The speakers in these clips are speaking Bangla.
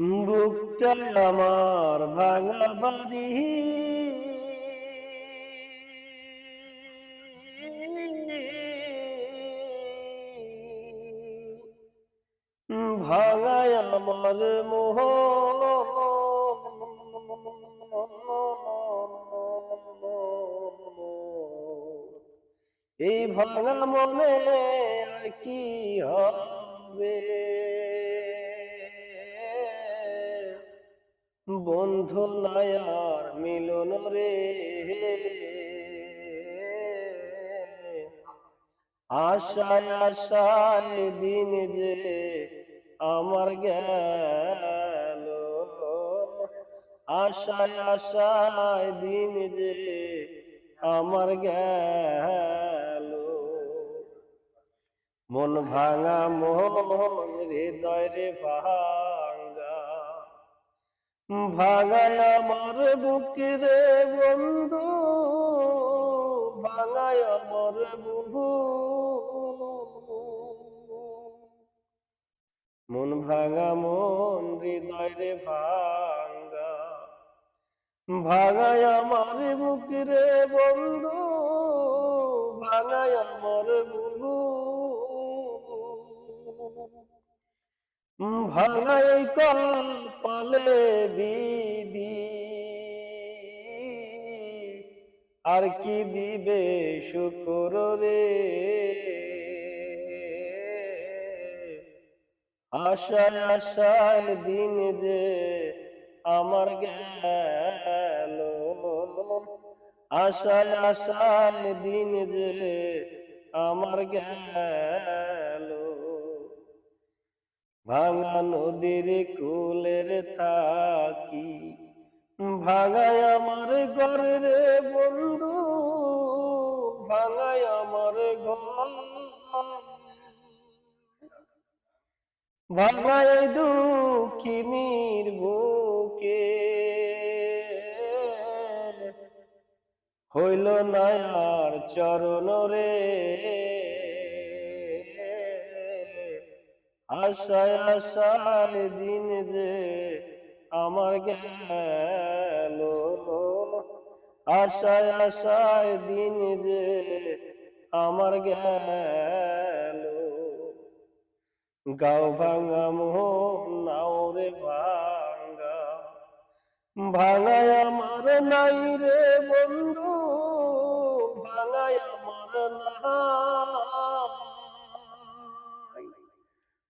বুকটা আমার ভাঙা বাড়ি। ভাঙায় আমার মোহ। এই ভাঙা মনে আর কি হবে? বন্ধু নায়ার মিলন রে। আশায় আশায় দিন যে আমার গেল। আশায় আশায় দিন যে আমার গেল। মন ভাঙা মোহন হৃদয় রে ভাঙ্গা ভাঙায় আমার বুকে রে বন্ধু, ভাঙায় আমার বহু মন ভাঙা, মন হৃদয় রে ভাঙ্গা ভাঙায় আমার বুকে রে বন্ধু, ভাঙায় আমার বহু ভাঙাই পালে বিধি। আর কি দিবে শুকর রে? আশায় আশায় দিন যে আমার গেল। আশায় আশায় দিন যে আমার গেল। ভাঙা নদীর কুলের থাকি, ভাঙায় আমার ঘরে রে বন্ধু, ভাঙায় আমার ঘর। ভাঙায় দুঃখিনীর বুকে, হইল না আর চরণ রে। আশায় আশায় দিন যে আমার গেল। আশায় আশায় দিন যে আমার গেল। গাও ভাঙা নাও রে ভাঙ্গা ভাঙায় আমার নাই রে বন্ধু, ভাঙায় আমার নাই।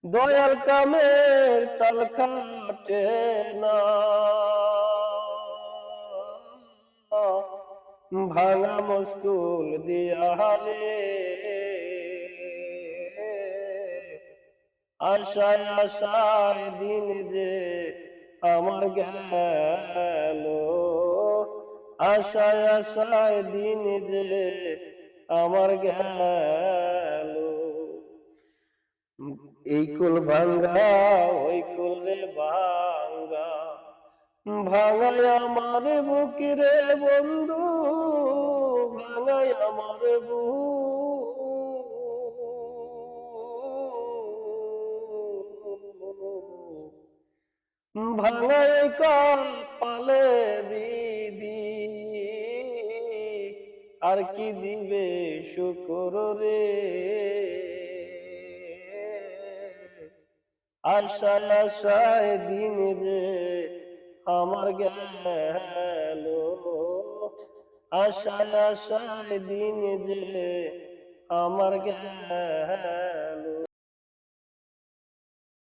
দয়াল কামের তাল কাটে না। ভাঙা মুস্কুল দিয়ালে আশায় আশায় দিন যে আমার গেল। আশায় আশায় দিন যে আমার গেল। এই কুল ভাঙ্গা, ওই কুল রে ভাঙ্গা। ভাঙায় আমার বুকে রে বন্ধু ভাঙায় আমার বুক ভাঙায় পালে বিধি। আর কি দিবে শুকর রে? আশায় সায় দিন যে আমার গেল। আশায় সায় দিন যে আমার গেল।